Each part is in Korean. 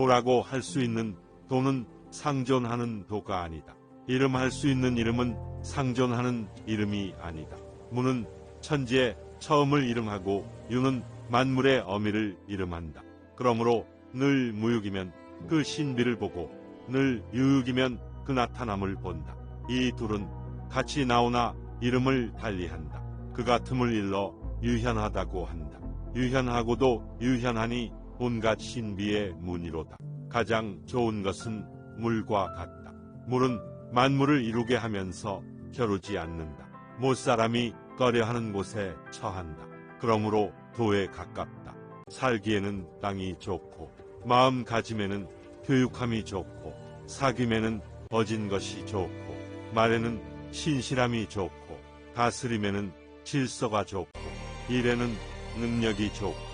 도라고 할 수 있는 도는 상존하는 도가 아니다. 이름할 수 있는 이름은 상존하는 이름이 아니다. 무는 천지의 처음을 이름하고 유는 만물의 어미를 이름한다. 그러므로 늘 무육이면 그 신비를 보고 늘 유육이면 그 나타남을 본다. 이 둘은 같이 나오나 이름을 달리한다. 그 같음을 일러 유현하다고 한다. 유현하고도 유현하니 온갖 신비의 문이로다. 가장 좋은 것은 물과 같다. 물은 만물을 이루게 하면서 겨루지 않는다. 못사람이 꺼려하는 곳에 처한다. 그러므로 도에 가깝다. 살기에는 땅이 좋고 마음가짐에는 교육함이 좋고 사귐에는 어진 것이 좋고 말에는 신실함이 좋고 다스림에는 질서가 좋고 일에는 능력이 좋고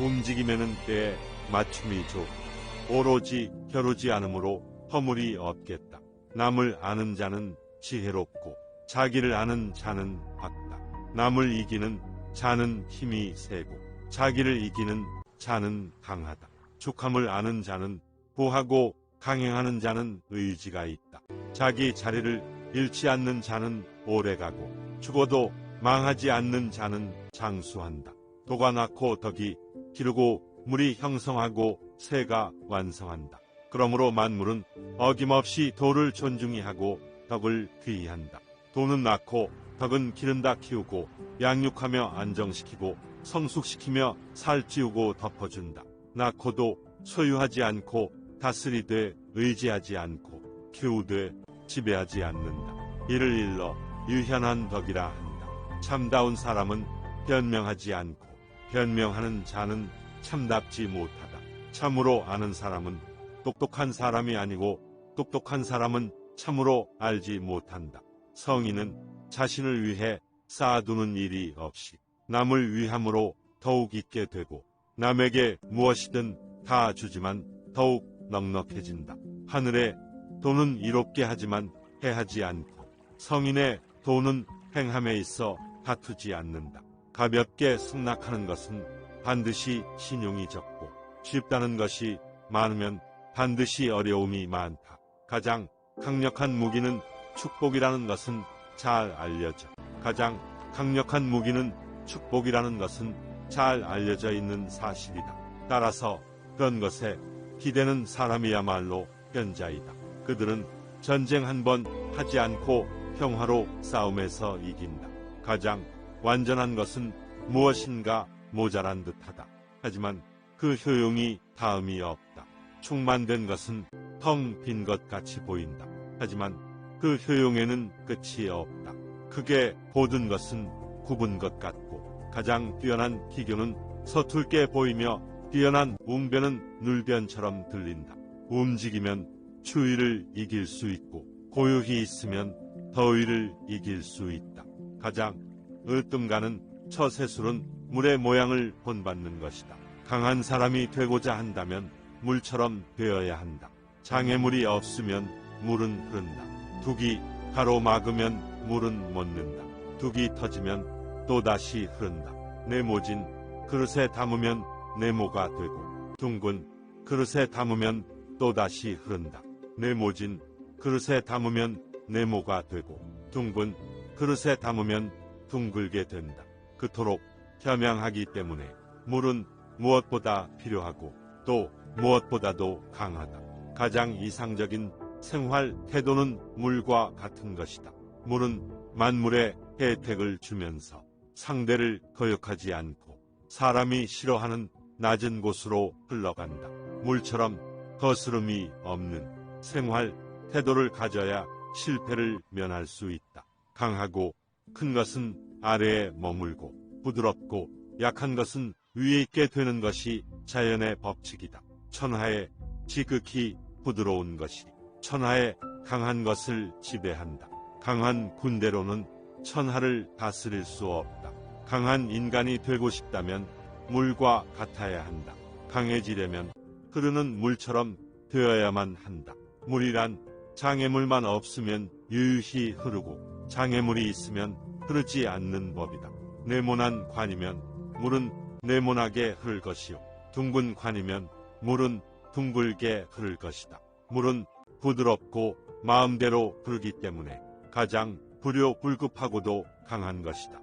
움직임에는 때에 맞춤이 좋고 오로지 겨루지 않으므로 허물이 없겠다. 남을 아는 자는 지혜롭고 자기를 아는 자는 밝다. 남을 이기는 자는 힘이 세고 자기를 이기는 자는 강하다. 축함을 아는 자는 부하고 강행하는 자는 의지가 있다. 자기 자리를 잃지 않는 자는 오래가고 죽어도 망하지 않는 자는 장수한다. 도가 낳고 덕이 기르고 물이 형성하고 새가 완성한다. 그러므로 만물은 어김없이 도를 존중히 하고 덕을 귀의한다. 도는 낳고 덕은 기른다 키우고 양육하며 안정시키고 성숙시키며 살찌우고 덮어준다. 낳고도 소유하지 않고 다스리되 의지하지 않고 키우되 지배하지 않는다. 이를 일러 유현한 덕이라 한다. 참다운 사람은 변명하지 않고 변명하는 자는 참답지 못하다. 참으로 아는 사람은 똑똑한 사람이 아니고 똑똑한 사람은 참으로 알지 못한다. 성인은 자신을 위해 쌓아두는 일이 없이 남을 위함으로 더욱 있게 되고 남에게 무엇이든 다 주지만 더욱 넉넉해진다. 하늘에 돈은 이롭게 하지만 해하지 않고 성인의 돈은 행함에 있어 다투지 않는다. 가볍게 승낙하는 것은 반드시 신용이 적고 쉽다는 것이 많으면 반드시 어려움이 많다. 가장 강력한 무기는 축복이라는 것은 잘 알려져. 가장 강력한 무기는 축복이라는 것은 잘 알려져 있는 사실이다. 따라서 그런 것에 기대는 사람이야말로 현자이다. 그들은 전쟁 한 번 하지 않고 평화로 싸움에서 이긴다. 가장 완전한 것은 무엇인가 모자란 듯하다. 하지만 그 효용이 다음이 없다. 충만된 것은 텅 빈 것 같이 보인다. 하지만 그 효용에는 끝이 없다. 크게 보든 것은 굽은 것 같고 가장 뛰어난 기교는 서툴게 보이며 뛰어난 웅변은 눌변처럼 들린다. 움직이면 추위를 이길 수 있고 고요히 있으면 더위를 이길 수 있다. 가장 으뜸가는 처세술은 물의 모양을 본받는 것이다. 강한 사람이 되고자 한다면 물처럼 되어야 한다. 장애물이 없으면 물은 흐른다. 둑이 가로막으면 물은 멎는다. 둑이 터지면 또다시 흐른다. 네모진 그릇에 담으면 네모가 되고 둥근 그릇에 담으면 또다시 흐른다. 네모진 그릇에 담으면 네모가 되고 둥근 그릇에 담으면 둥글게 된다. 그토록 겸양하기 때문에 물은 무엇보다 필요하고 또 무엇보다도 강하다. 가장 이상적인 생활 태도는 물과 같은 것이다. 물은 만물의 혜택을 주면서 상대를 거역하지 않고 사람이 싫어하는 낮은 곳으로 흘러간다. 물처럼 거스름이 없는 생활 태도를 가져야 실패를 면할 수 있다. 강하고 큰 것은 아래에 머물고 부드럽고 약한 것은 위에 있게 되는 것이 자연의 법칙이다. 천하에 지극히 부드러운 것이 천하에 강한 것을 지배한다. 강한 군대로는 천하를 다스릴 수 없다. 강한 인간이 되고 싶다면 물과 같아야 한다. 강해지려면 흐르는 물처럼 되어야만 한다. 물이란 장애물만 없으면 유유히 흐르고 장애물이 있으면 흐르지 않는 법이다. 네모난 관이면 물은 네모나게 흐를 것이요. 둥근 관이면 물은 둥글게 흐를 것이다. 물은 부드럽고 마음대로 흐르기 때문에 가장 불효불급하고도 강한 것이다.